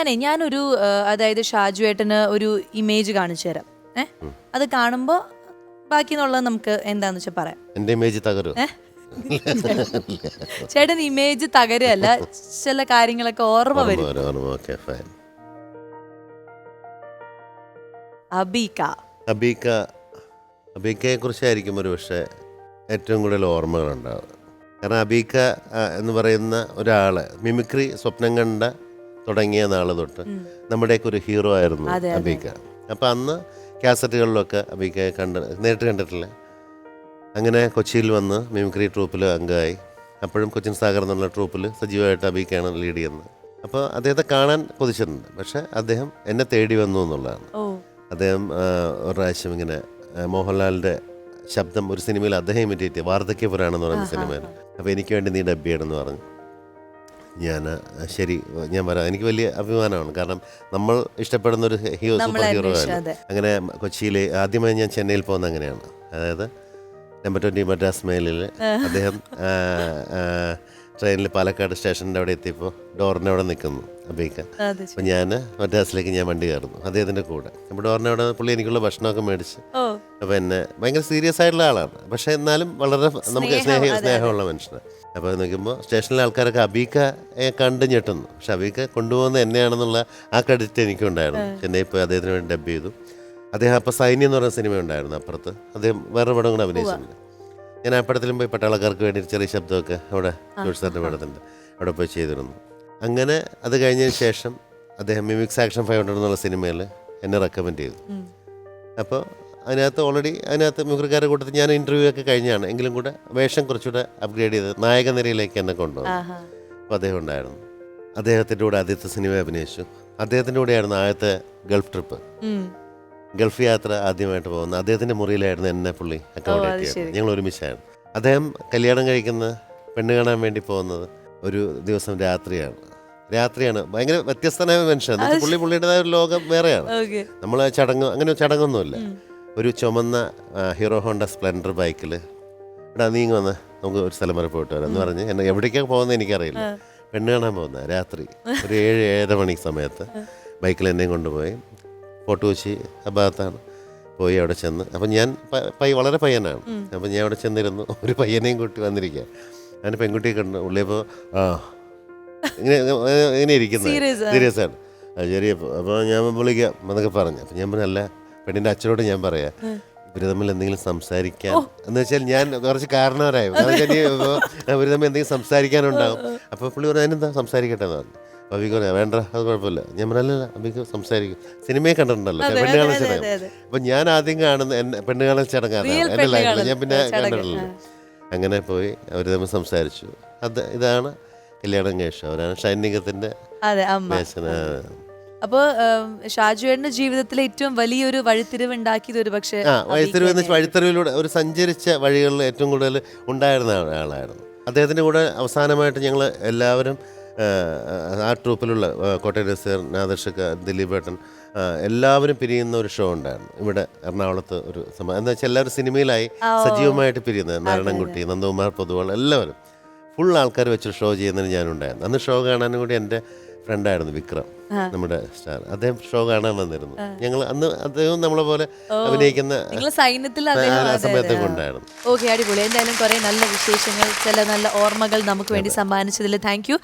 ഞാനേ ഞാനൊരു അതായത് ഷാജു ഏട്ടന് ഒരു ഇമേജ് കാണിച്ചു തരാം. ഏ അത് കാണുമ്പോ ബാക്കി എന്നുള്ളത് നമുക്ക് എന്താന്ന് വെച്ചാൽ പറയാം. ഇമേജ് തകരും? ചേട്ടൻ ഇമേജ് തകരല്ല ചില കാര്യങ്ങളൊക്കെ ഓർമ്മ വരും. അബീക്ക. അബീക്ക അബീക്കയെ കുറിച്ചായിരിക്കും ഒരു പക്ഷേ ഏറ്റവും കൂടുതൽ ഓർമ്മകളുണ്ടാവുക. കാരണം അബീക്ക എന്ന് പറയുന്ന ഒരാൾ മിമിക്രി സ്വപ്നം കണ്ട തുടങ്ങിയ നാൾ തൊട്ട് നമ്മുടെയൊക്കെ ഒരു ഹീറോ ആയിരുന്നു. അബീക്ക. അപ്പം അന്ന് കാസറ്റുകളിലൊക്കെ അബീക്കയെ കണ്ട് നേരിട്ട് കണ്ടിട്ടില്ല. അങ്ങനെ കൊച്ചിയിൽ വന്ന് മിമിക്രി ട്രൂപ്പിൽ അംഗമായി. അപ്പോഴും കൊച്ചിൻ സാഗർ എന്നുള്ള ട്രൂപ്പിൽ സജീവമായിട്ട് അബീക്കയാണ് ലീഡ് ചെയ്യുന്നത്. അപ്പോൾ അദ്ദേഹത്തെ കാണാൻ കൊതിച്ചിട്ടുണ്ട്. പക്ഷേ അദ്ദേഹം എന്നെ തേടി വന്നു എന്നുള്ളതാണ്. അദ്ദേഹം ഒരു പ്രാവശ്യം ഇങ്ങനെ മോഹൻലാലിന്റെ ശബ്ദം ഒരു സിനിമയിൽ അദ്ദേഹം ഇമിറ്റേറ്റ് വാർദ്ധക്യപുരാണെന്ന് പറയുന്ന സിനിമയിൽ. അപ്പോൾ എനിക്ക് വേണ്ടി നീ ഡബ് ചെയ്യണമെന്ന് പറഞ്ഞു. ഞാൻ ശരി ഞാൻ പറയാം. എനിക്ക് വലിയ അഭിമാനമാണ്. കാരണം നമ്മൾ ഇഷ്ടപ്പെടുന്ന ഒരു ഹീറോ സൂപ്പർ ഹീറോ ആണ്. അങ്ങനെ കൊച്ചിയിലെ ആദ്യമായി ഞാൻ ചെന്നൈയിൽ പോകുന്ന അങ്ങനെയാണ്. അതായത് നമ്പർ ട്വന്റി മദ്രാസ് മെയിലിൽ അദ്ദേഹം ട്രെയിനിൽ പാലക്കാട് സ്റ്റേഷന്റെ അവിടെ എത്തിയപ്പോൾ ഡോറിന്റെ അവിടെ നിൽക്കുന്നു അബീക്ക. അപ്പോൾ അപ്പം ഞാൻ മദ്രാസിലേക്ക് ഞാൻ വണ്ടി കയറുന്നു അദ്ദേഹത്തിന്റെ കൂടെ. അപ്പോൾ ഡോറിന്റെ അവിടെ പുള്ളി എനിക്കുള്ള ഭക്ഷണമൊക്കെ മേടിച്ച് അപ്പോൾ ഭയങ്കര സീരിയസ് ആയിട്ടുള്ള ആളാണ്. പക്ഷെ എന്നാലും വളരെ നമുക്ക് സ്നേഹം, സ്നേഹ സ്നേഹമുള്ള മനുഷ്യനാണ്. അപ്പോൾ നോക്കുമ്പോൾ സ്റ്റേഷനിലെ ആൾക്കാരൊക്കെ അബീക്ക കണ്ട് ഞെട്ടുന്നു. പക്ഷെ അബീക്ക കൊണ്ടുപോകുന്ന എന്നെയാണെന്നുള്ള ആ ക്രെഡിറ്റ് എനിക്കുണ്ടായിരുന്നു ചെന്നൈ പോയി അദ്ദേഹത്തിന് വേണ്ടി ഡബ് ചെയ്തു. അദ്ദേഹം അപ്പോൾ സൈന്യം എന്ന് പറയുന്ന സിനിമ ഉണ്ടായിരുന്നു അപ്പുറത്ത്. അദ്ദേഹം വേറെ പടം കൂടെ അഭിനയിച്ചിട്ടുണ്ട്. ഞാൻ ആ പടത്തിലും പോയി പട്ടാളക്കാർക്ക് വേണ്ടി ചെറിയ ശബ്ദമൊക്കെ അവിടെ ജോഷിസാറിന്റെ പടത്തിന്റെ അവിടെ പോയി ചെയ്തിരുന്നു. അങ്ങനെ അത് കഴിഞ്ഞതിന് ശേഷം അദ്ദേഹം മിമിക്സ് ആക്ഷൻ ഫൈവ് ഹൺഡ്രഡ് എന്നുള്ള സിനിമയിൽ എന്നെ റെക്കമെൻഡ് ചെയ്തു. അപ്പോൾ അതിനകത്ത് ഓൾറെഡി അതിനകത്ത് മിമിക്രിക്കാരുടെ കൂട്ടത്തിൽ ഞാൻ ഇന്റർവ്യൂ ഒക്കെ കഴിഞ്ഞാണ്. എങ്കിലും കൂടെ വേഷം കുറച്ചുകൂടെ അപ്ഗ്രേഡ് ചെയ്ത് നായക നിരയിലേക്ക് എന്നെ കൊണ്ടുവന്നു. ആഹാ. അപ്പോൾ അദ്ദേഹം ഉണ്ടായിരുന്നു. അദ്ദേഹത്തിന്റെ കൂടെ ആദ്യത്തെ സിനിമ അഭിനയിച്ചു. അദ്ദേഹത്തിന്റെ കൂടെയായിരുന്നു ആദ്യത്തെ ഗൾഫ് ട്രിപ്പ്. ഗൾഫ് യാത്ര ആദ്യമായിട്ട് പോകുന്നത് അദ്ദേഹത്തിന്റെ മുറിയിലായിരുന്നു എന്നെ പുള്ളി അക്കോമഡേറ്റ് ചെയ്യുന്നത്. ഞങ്ങൾ ഒരുമിച്ചായിരുന്നു. അദ്ദേഹം കല്യാണം കഴിക്കുന്ന പെണ്ണ് കാണാൻ വേണ്ടി പോകുന്നത് ഒരു ദിവസം രാത്രിയാണ്. രാത്രിയാണ്. ഭയങ്കര വ്യത്യസ്തനായ മനുഷ്യൻ. എന്ന് പുള്ളി പുള്ളിയുടേതായ ഒരു ലോകം വേറെയാണ്. നമ്മൾ ചടങ്ങ് അങ്ങനെ ചടങ്ങൊന്നുമില്ല. ഒരു ചുമന്ന ഹീറോ ഹോണ്ട സ്പ്ലെൻഡർ ബൈക്കിൽ എടാ നീ ഇങ്ങ് വന്ന് നമുക്ക് ഒരു സ്ഥലം വരെ പോയിട്ട് വരാം. എന്ന് പറഞ്ഞ് എന്നെ എവിടേക്കാണ് പോകുന്നത് എനിക്കറിയില്ല. പെണ്ണ് കാണാൻ പോകുന്ന രാത്രി. ഒരു ഏഴ് ഏഴര മണി സമയത്ത് ബൈക്കിൽ എന്നെയും കൊണ്ടുപോയി. ഫോട്ടോച്ചി ആ ഭാഗത്താണ് പോയി അവിടെ ചെന്ന്. അപ്പം ഞാൻ പൈ വളരെ പയ്യനാണ്. അപ്പം ഞാൻ അവിടെ ചെന്നിരുന്നു. ഒരു പയ്യനെയും കൂട്ടി വന്നിരിക്കുക ഞാൻ പെൺകുട്ടിയെ കണ്ടു ഉള്ളിയപ്പോൾ ആ ഇങ്ങനെ ഇങ്ങനെ ഇരിക്കുന്നത്? സീരിയസ് ആണ്. അത് ശരി അപ്പോൾ ഞാൻ വിളിക്കാം എന്നൊക്കെ പറഞ്ഞു. അപ്പം ഞാൻ പറഞ്ഞു അല്ല പെണ്ണിന്റെ അച്ഛനോട് ഞാൻ പറയാം ഇവർ തമ്മിൽ എന്തെങ്കിലും സംസാരിക്കാൻ. എന്ന് വെച്ചാൽ ഞാൻ കുറച്ച് കാരണവരായി. ഇവർ തമ്മിൽ എന്തെങ്കിലും സംസാരിക്കാനുണ്ടാവും. അപ്പൊ പുള്ളി പറഞ്ഞു അതിനെന്താ? സംസാരിക്കട്ടെ എന്ന് പറഞ്ഞു. അബിക്ക് പറയാം വേണ്ട അത് കുഴപ്പമില്ല. ഞാൻ പറഞ്ഞല്ല അബിക്ക് സംസാരിക്കും. സിനിമയെ കണ്ടിട്ടുണ്ടല്ലോ അതെ, പെണ്ണ് കാണൽ അതെ, അതെ, ചടങ്ങ് അപ്പൊ ഞാൻ ആദ്യം കാണുന്ന എന്നെ പെണ്ണ് കാണൽ ചടങ്ങാണ് എന്റെ ലൈഫിൽ ഞാൻ പിന്നെ. കണ്ടിട്ടില്ല. അങ്ങനെ പോയി അവർ തമ്മിൽ സംസാരിച്ചു. അത് ഇതാണ് കല്യാണം കഴിച്ചു അവരാണ് ഷൈനികത്തിന്റെ അമ്മ. മേശന അപ്പോ ഷാജുവേടിന്റെ ജീവിതത്തിലെ ഏറ്റവും വലിയൊരു വഴിത്തിരിവ് ഉണ്ടാക്കിയത് ഒരു പക്ഷേ ആ വഴിത്തെരുവ് എന്ന് വെച്ചാൽ ഒരു സഞ്ചരിച്ച വഴികളിൽ ഏറ്റവും കൂടുതൽ ഉണ്ടായിരുന്ന ആളായിരുന്നു. അദ്ദേഹത്തിന്റെ കൂടെ അവസാനമായിട്ട് ഞങ്ങൾ എല്ലാവരും ആ, ട്രൂപ്പിലുള്ള കോട്ടയം രസീർ നാദർഷക്ക ദിലീപേട്ടൻ ഏട്ടൻ എല്ലാവരും പിരിയുന്ന ഒരു ഷോ ഉണ്ടായിരുന്നു. ഇവിടെ എറണാകുളത്ത് ഒരു സംഭവം. എന്താ വെച്ചാൽ എല്ലാവരും സിനിമയിലായി സജീവമായിട്ട് പിരിയുന്നത് നാരായണൻകുട്ടി നന്ദകുമാർ പൊതുവാൾ എല്ലാവരും. ഫുൾ ആൾക്കാർ വെച്ച് ഷോ ചെയ്യുന്നതിന് ഞാനുണ്ടായിരുന്നു. അന്ന് ഷോ കാണാനും കൂടി എന്റെ ഫ്രണ്ടായിരുന്നു വിക്രം നമ്മുടെ സ്റ്റാർ. അദ്ദേഹം ഷോ കാണാൻ വന്നിരുന്നു. ഞങ്ങൾ അന്ന് അദ്ദേഹം നമ്മളെ പോലെ അഭിനയിക്കുന്ന സൈന്യത്തിൽ ഓക്കെ അടിപൊളി. എന്തായാലും കുറെ നല്ല വിശേഷങ്ങൾ ചില നല്ല ഓർമ്മകൾ നമുക്ക് വേണ്ടി സമ്മാനിച്ചതിൽ താങ്ക് യു.